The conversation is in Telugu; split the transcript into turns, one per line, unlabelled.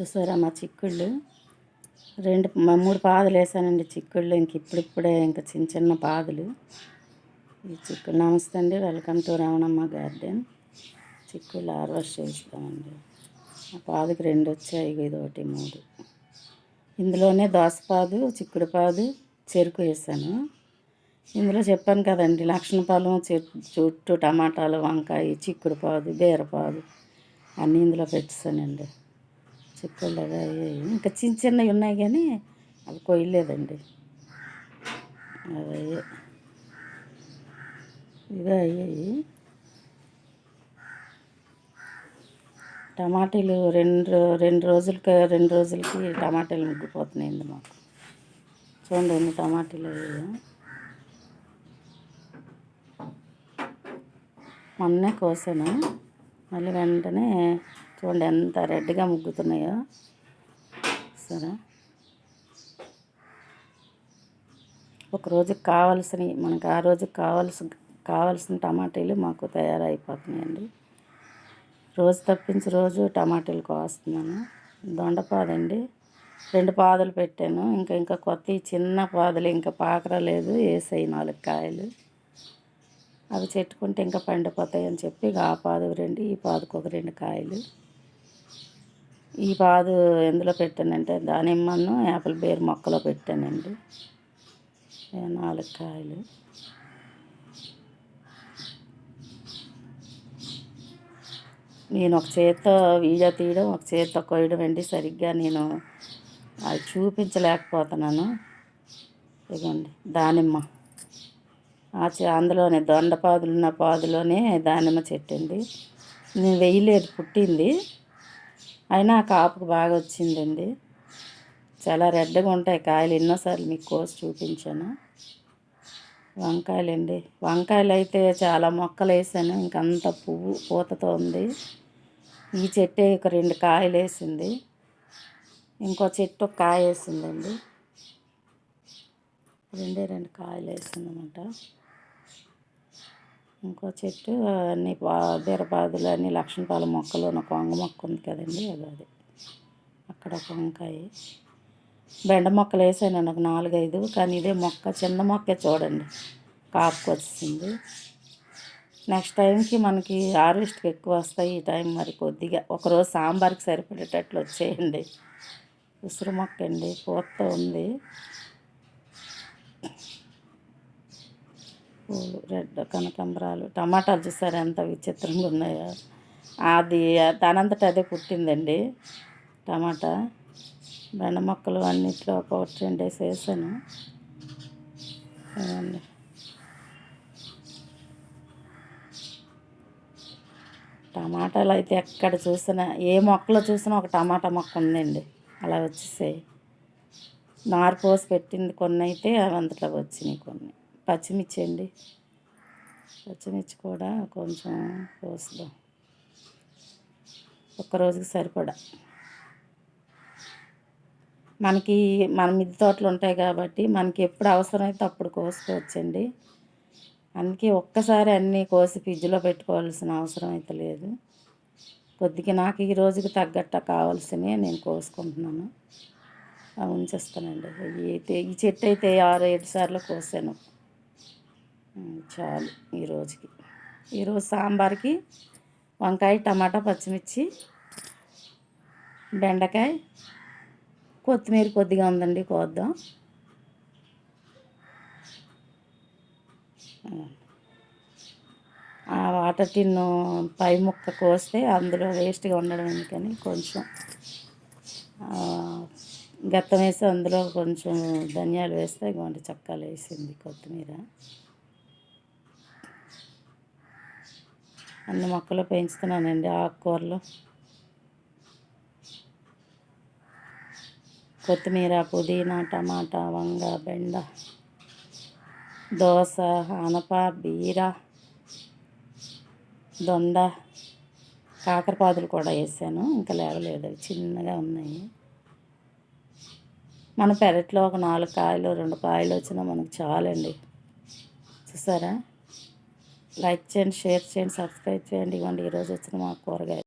చూసారా మా చిక్కుళ్ళు? రెండు మూడు పాదులు వేసానండి చిక్కుళ్ళు. ఇంక ఇప్పుడిప్పుడే ఇంకా చిన్న చిన్న పాదులు. ఈ చిక్కులు నమస్తే అండి. Welcome to Ravanamma garden. చిక్కుళ్ళు హార్వెస్ట్ చేస్తామండి. ఆ పాదుకి రెండు వచ్చాయి. ఇది ఒకటి మూడు. ఇందులోనే దోసపాదు చిక్కుడు పాదు చెరుకు వేసాను. ఇందులో చెప్పాను కదండి లక్షణపాలెం చుట్టూ టమాటాలు వంకాయ చిక్కుడు పాదు బీరపాదు అన్నీ ఇందులో పెట్టేసానండి చిక్కుళ్ళు అయ్యాయి ఇంకా చిన్న చిన్నవి ఉన్నాయి కానీ అవి కొయ్యలేదండి. అవి. ఇవే అయ్యాయి. టమాటీలు రెండు రెండు రోజులకి రెండు రోజులకి టమాటాలు ముగ్గిపోతున్నాయండి మాకు. చూడండి ఎన్ని టమాటీలు అయ్యాయి. మొన్నే కోసాను. మళ్ళీ వెంటనే చూడండి ఎంత రెడ్గా ముగ్గుతున్నాయో. సరే. ఒక రోజుకి కావాల్సినవి మనకు ఆ రోజుకి కావాల్సిన కావాల్సిన టమాటీలు మాకు తయారైపోతున్నాయండి. రోజు తప్పించి రోజు టమాటీలు కోస్తున్నాను. దొండపాదండి రెండు పాదులు పెట్టాను. ఇంకా ఇంకా కొత్త చిన్న పాదులు ఇంకా పాకరలేదు వేసాయి నాలుగు కాయలు. అవి చెట్టుకుంటే ఇంకా పండిపోతాయి అని చెప్పి ఆ పాదకు రెండు ఈ పాదకు ఒక రెండు కాయలు. ఈ పాదు ఎందులో పెట్టానంటే దానిమ్మను యాపిల్ బేర్ మొక్కలో పెట్టానండి. నాలుగు కాయలు. నేను ఒక చేత్తో వీడియో తీయడం ఒక చేత్తో కొయ్యడం అండి సరిగ్గా నేను అది చూపించలేకపోతున్నాను. ఇదిగోండి దానిమ్మ. ఆ అందులోనే దొండ పాదులున్న పాదులోనే దానిమ్మ చెట్టు అండి. నేను వేయలేదు పుట్టింది. అయినా కాపుకు బాగా వచ్చిందండి. చాలా రెడ్గా ఉంటాయి కాయలు. ఎన్నోసార్లు మీకు కోసి చూపించాను. వంకాయలండి. వంకాయలు అయితే చాలా మొక్కలు వేసాను ఇంకంత పువ్వు పూతతో ఉంది. ఈ చెట్టే ఒక రెండు కాయలు వేసింది ఇంకో చెట్టు కాయ వేసిందండి రెండే రెండు కాయలు వేసిందన్నమాట ఇంకో చెట్టు అన్ని బీరపాదులు అన్ని లక్షణపాల మొక్కలు ఒక వంగ మొక్క ఉంది కదండి అది అది. అక్కడ ఒక వంకాయ. బెండ మొక్కలు వేసాను ఒక నాలుగైదు కానీ ఇదే మొక్క చిన్న మొక్కే చూడండి. కాపుకు వచ్చింది నెక్స్ట్ టైంకి మనకి హార్వెస్ట్కి ఎక్కువ వస్తాయి ఈ టైం మరి కొద్దిగా. ఒకరోజు సాంబార్కి సరిపడేటట్లు వచ్చేయండి. ఉసురు మొక్క అండి పూత ఉంది. పూలు రెడ్ కనకాంబరాలు టమాటాలు చూసారు ఎంత విచిత్రంగా ఉన్నాయో. అది దానంతట అదే పుట్టిందండి టమాటా. బెండ మొక్కలు అన్నిట్లో ఒక రెండు వేసి వేసాను టమాటాలు అయితే ఎక్కడ చూసినా ఏ మొక్కలో చూసినా ఒక టమాటా మొక్క ఉందండి. అలా వచ్చేసాయి. నారు పోసి పెట్టింది కొన్ని అయితే అవి అంతటా వచ్చినాయి కొన్ని. పచ్చిమిర్చి అండి పచ్చిమిర్చి కూడా కొంచెం కోసుదాం ఒక్క రోజుకి సరిపడా. మనకి మన మిద్దె తోటలు ఉంటాయి కాబట్టి మనకి ఎప్పుడు అవసరమైతే అప్పుడు కోసుకోవచ్చండి. అందుకే ఒక్కసారి అన్నీ కోసి ఫ్రిడ్జ్లో పెట్టుకోవాల్సిన అవసరం అయితే లేదు. కొద్దిగా నాకు ఈ రోజుకి తగ్గట్ట కావాల్సినవి నేను కోసుకుంటున్నాను. ఉంచేస్తానండి. ఈ చెట్టు అయితే ఆరు ఏడు సార్లు కోసాను. చాలు ఈరోజుకి ఈరోజు సాంబార్కి వంకాయ టమాటా పచ్చిమిర్చి బెండకాయ కొత్తిమీర కొద్దిగా ఉందండి కోద్దాం. ఆ వాటర్ టిన్ను పై ముక్క కోస్తే అందులో వేస్ట్గా ఉండడం ఎందుకని కొంచెం గత్తం వేసి అందులో కొంచెం ధనియాలు వేస్తే ఇటువంటి చక్కాలు వేసింది కొత్తిమీర. అన్ని మొక్కలు పెంచుతున్నానండి ఆకుకూరలు. కొత్తిమీర పుదీనా టమాటా వంగ బెండ దోస అనప బీర దొండ కాకరపాదులు కూడా వేసాను. ఇంకా లేవలేదు అవి చిన్నగా ఉన్నాయి. మన పెరట్లో ఒక నాలుగు కాయలు రెండు కాయలు వచ్చినా మనకు చాలండి. చూసారా? లైక్ చేయండి షేర్ చేయండి సబ్స్క్రైబ్ చేయండి. ఇవ్వండి ఈరోజు వచ్చిన మా కూరగాయలు.